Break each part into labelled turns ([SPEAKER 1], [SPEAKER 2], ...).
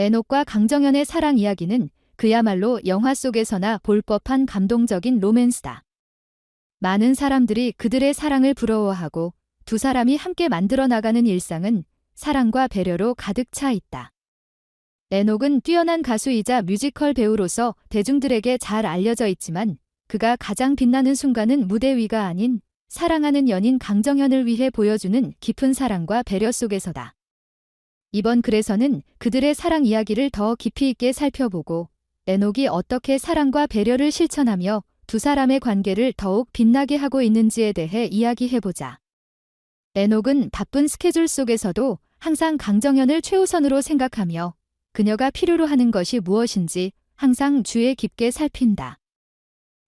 [SPEAKER 1] 에녹과 강정현의 사랑 이야기는 그야말로 영화 속에서나 볼 법한 감동적인 로맨스다. 많은 사람들이 그들의 사랑을 부러워하고 두 사람이 함께 만들어 나가는 일상은 사랑과 배려로 가득 차 있다. 에녹은 뛰어난 가수이자 뮤지컬 배우로서 대중들에게 잘 알려져 있지만 그가 가장 빛나는 순간은 무대 위가 아닌 사랑하는 연인 강정현을 위해 보여주는 깊은 사랑과 배려 속에서다. 이번 글에서는 그들의 사랑 이야기를 더 깊이 있게 살펴보고 에녹이 어떻게 사랑과 배려를 실천하며 두 사람의 관계를 더욱 빛나게 하고 있는지에 대해 이야기해보자. 에녹은 바쁜 스케줄 속에서도 항상 강정현을 최우선으로 생각하며 그녀가 필요로 하는 것이 무엇인지 항상 주에 깊게 살핀다.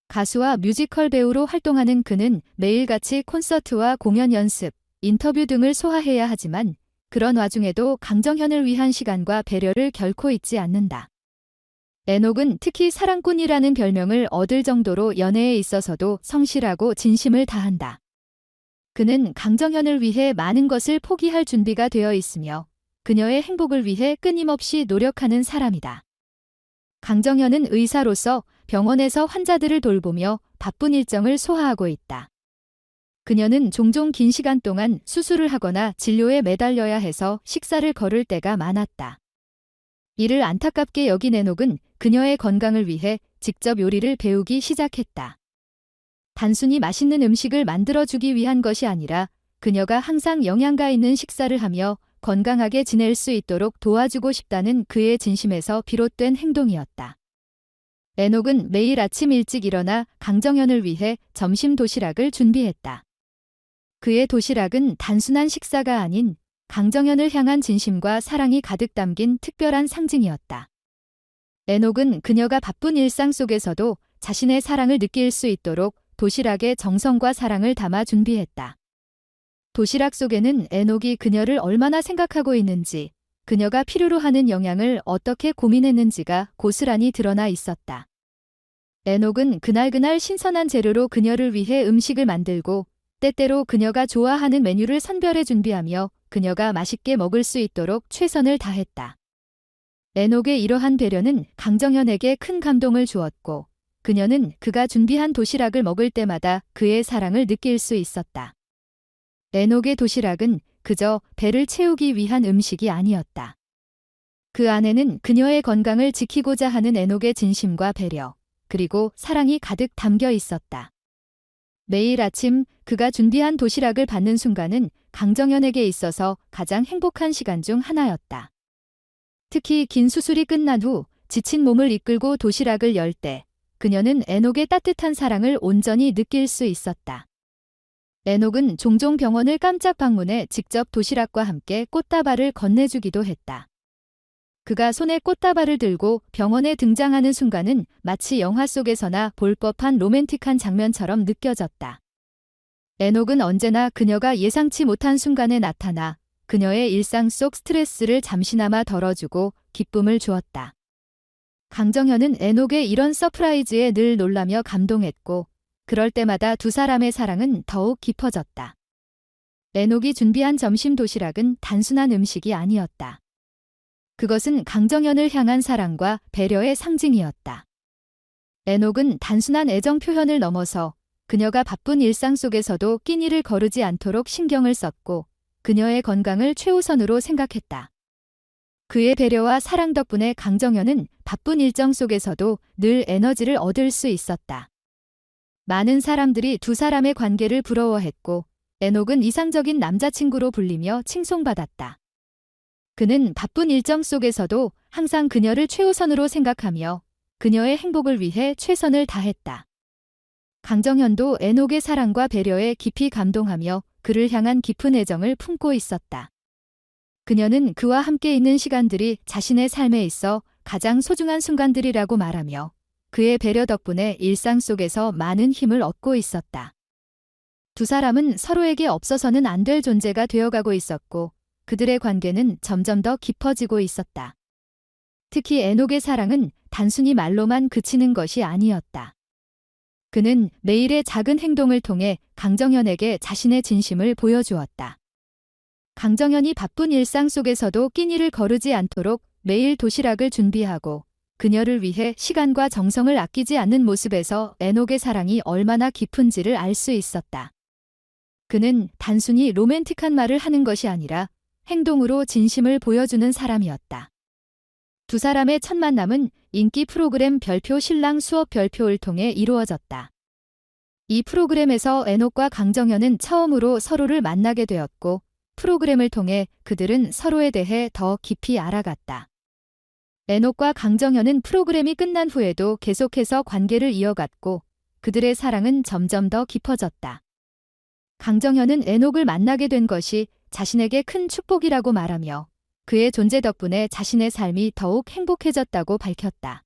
[SPEAKER 1] 가수와 뮤지컬 배우로 활동하는 그는 매일같이 콘서트와 공연 연습, 인터뷰 등을 소화해야 하지만 그런 와중에도 강정현을 위한 시간과 배려를 결코 잊지 않는다. 에녹은 특히 사랑꾼이라는 별명을 얻을 정도로 연애에 있어서도 성실하고 진심을 다한다. 그는 강정현을 위해 많은 것을 포기할 준비가 되어 있으며 그녀의 행복을 위해 끊임없이 노력하는 사람이다. 강정현은 의사로서 병원에서 환자들을 돌보며 바쁜 일정을 소화하고 있다. 그녀는 종종 긴 시간 동안 수술을 하거나 진료에 매달려야 해서 식사를 거를 때가 많았다. 이를 안타깝게 여긴 에녹은 그녀의 건강을 위해 직접 요리를 배우기 시작했다. 단순히 맛있는 음식을 만들어주기 위한 것이 아니라 그녀가 항상 영양가 있는 식사를 하며 건강하게 지낼 수 있도록 도와주고 싶다는 그의 진심에서 비롯된 행동이었다. 에녹은 매일 아침 일찍 일어나 강정현을 위해 점심 도시락을 준비했다. 그의 도시락은 단순한 식사가 아닌 강정현을 향한 진심과 사랑이 가득 담긴 특별한 상징이었다. 에녹은 그녀가 바쁜 일상 속에서도 자신의 사랑을 느낄 수 있도록 도시락에 정성과 사랑을 담아 준비했다. 도시락 속에는 에녹이 그녀를 얼마나 생각하고 있는지, 그녀가 필요로 하는 영양을 어떻게 고민했는지가 고스란히 드러나 있었다. 에녹은 그날그날 신선한 재료로 그녀를 위해 음식을 만들고 때때로 그녀가 좋아하는 메뉴를 선별해 준비하며 그녀가 맛있게 먹을 수 있도록 최선을 다했다. 에녹의 이러한 배려는 강정현에게 큰 감동을 주었고 그녀는 그가 준비한 도시락을 먹을 때마다 그의 사랑을 느낄 수 있었다. 에녹의 도시락은 그저 배를 채우기 위한 음식이 아니었다. 그 안에는 그녀의 건강을 지키고자 하는 에녹의 진심과 배려, 그리고 사랑이 가득 담겨 있었다. 매일 아침 그가 준비한 도시락을 받는 순간은 강정현에게 있어서 가장 행복한 시간 중 하나였다. 특히 긴 수술이 끝난 후 지친 몸을 이끌고 도시락을 열 때 그녀는 에녹의 따뜻한 사랑을 온전히 느낄 수 있었다. 에녹은 종종 병원을 깜짝 방문해 직접 도시락과 함께 꽃다발을 건네주기도 했다. 그가 손에 꽃다발을 들고 병원에 등장하는 순간은 마치 영화 속에서나 볼 법한 로맨틱한 장면처럼 느껴졌다. 에녹은 언제나 그녀가 예상치 못한 순간에 나타나 그녀의 일상 속 스트레스를 잠시나마 덜어주고 기쁨을 주었다. 강정현은 에녹의 이런 서프라이즈에 늘 놀라며 감동했고 그럴 때마다 두 사람의 사랑은 더욱 깊어졌다. 에녹이 준비한 점심 도시락은 단순한 음식이 아니었다. 그것은 강정현을 향한 사랑과 배려의 상징이었다. 에녹은 단순한 애정 표현을 넘어서 그녀가 바쁜 일상 속에서도 끼니를 거르지 않도록 신경을 썼고 그녀의 건강을 최우선으로 생각했다. 그의 배려와 사랑 덕분에 강정현은 바쁜 일정 속에서도 늘 에너지를 얻을 수 있었다. 많은 사람들이 두 사람의 관계를 부러워했고 에녹은 이상적인 남자친구로 불리며 칭송받았다. 그는 바쁜 일정 속에서도 항상 그녀를 최우선으로 생각하며 그녀의 행복을 위해 최선을 다했다. 강정현도 에녹의 사랑과 배려에 깊이 감동하며 그를 향한 깊은 애정을 품고 있었다. 그녀는 그와 함께 있는 시간들이 자신의 삶에 있어 가장 소중한 순간들이라고 말하며 그의 배려 덕분에 일상 속에서 많은 힘을 얻고 있었다. 두 사람은 서로에게 없어서는 안 될 존재가 되어가고 있었고 그들의 관계는 점점 더 깊어지고 있었다. 특히 에녹의 사랑은 단순히 말로만 그치는 것이 아니었다. 그는 매일의 작은 행동을 통해 강정현에게 자신의 진심을 보여주었다. 강정현이 바쁜 일상 속에서도 끼니를 거르지 않도록 매일 도시락을 준비하고 그녀를 위해 시간과 정성을 아끼지 않는 모습에서 에녹의 사랑이 얼마나 깊은지를 알 수 있었다. 그는 단순히 로맨틱한 말을 하는 것이 아니라 행동으로 진심을 보여주는 사람이었다. 두 사람의 첫 만남은 인기 프로그램 별표 신랑 수업 별표를 통해 이루어졌다. 이 프로그램에서 에녹과 강정현은 처음으로 서로를 만나게 되었고 프로그램을 통해 그들은 서로에 대해 더 깊이 알아갔다. 에녹과 강정현은 프로그램이 끝난 후에도 계속해서 관계를 이어갔고 그들의 사랑은 점점 더 깊어졌다. 강정현은 에녹을 만나게 된 것이 자신에게 큰 축복이라고 말하며 그의 존재 덕분에 자신의 삶이 더욱 행복해졌다고 밝혔다.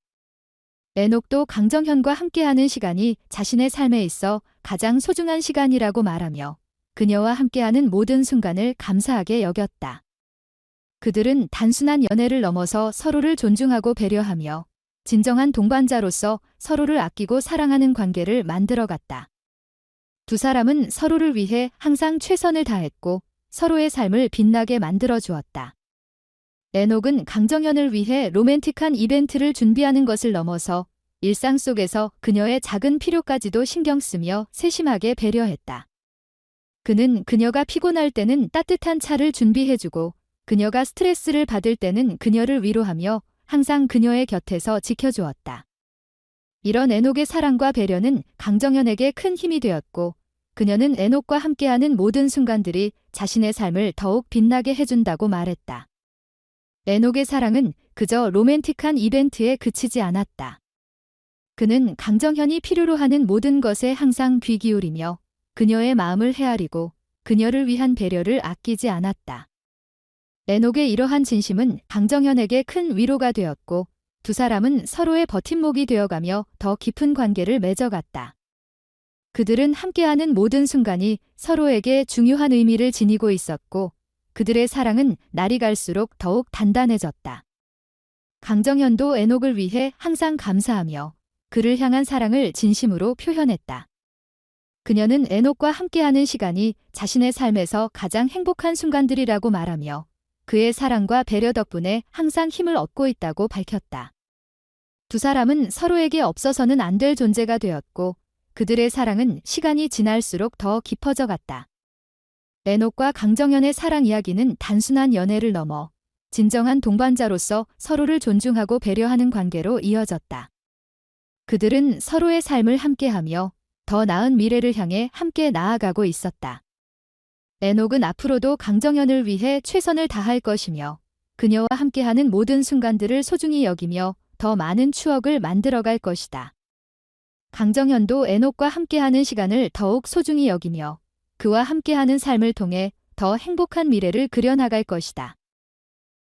[SPEAKER 1] 에녹도 강정현과 함께하는 시간이 자신의 삶에 있어 가장 소중한 시간이라고 말하며 그녀와 함께하는 모든 순간을 감사하게 여겼다. 그들은 단순한 연애를 넘어서 서로를 존중하고 배려하며 진정한 동반자로서 서로를 아끼고 사랑하는 관계를 만들어갔다. 두 사람은 서로를 위해 항상 최선을 다했고 서로의 삶을 빛나게 만들어 주었다. 에녹은 강정현을 위해 로맨틱한 이벤트를 준비하는 것을 넘어서 일상 속에서 그녀의 작은 필요까지도 신경 쓰며 세심하게 배려했다. 그는 그녀가 피곤할 때는 따뜻한 차를 준비해주고 그녀가 스트레스를 받을 때는 그녀를 위로하며 항상 그녀의 곁에서 지켜주었다. 이런 에녹의 사랑과 배려는 강정현에게 큰 힘이 되었고 그녀는 에녹과 함께하는 모든 순간들이 자신의 삶을 더욱 빛나게 해준다고 말했다. 에녹의 사랑은 그저 로맨틱한 이벤트에 그치지 않았다. 그는 강정현이 필요로 하는 모든 것에 항상 귀 기울이며 그녀의 마음을 헤아리고 그녀를 위한 배려를 아끼지 않았다. 에녹의 이러한 진심은 강정현에게 큰 위로가 되었고 두 사람은 서로의 버팀목이 되어가며 더 깊은 관계를 맺어갔다. 그들은 함께하는 모든 순간이 서로에게 중요한 의미를 지니고 있었고 그들의 사랑은 날이 갈수록 더욱 단단해졌다. 강정현도 에녹을 위해 항상 감사하며 그를 향한 사랑을 진심으로 표현했다. 그녀는 에녹과 함께하는 시간이 자신의 삶에서 가장 행복한 순간들이라고 말하며 그의 사랑과 배려 덕분에 항상 힘을 얻고 있다고 밝혔다. 두 사람은 서로에게 없어서는 안 될 존재가 되었고 그들의 사랑은 시간이 지날수록 더 깊어져 갔다. 에녹과 강정현의 사랑 이야기는 단순한 연애를 넘어 진정한 동반자로서 서로를 존중하고 배려하는 관계로 이어졌다. 그들은 서로의 삶을 함께하며 더 나은 미래를 향해 함께 나아가고 있었다. 에녹은 앞으로도 강정현을 위해 최선을 다할 것이며 그녀와 함께하는 모든 순간들을 소중히 여기며 더 많은 추억을 만들어갈 것이다. 강정현도 에녹과 함께하는 시간을 더욱 소중히 여기며 그와 함께하는 삶을 통해 더 행복한 미래를 그려나갈 것이다.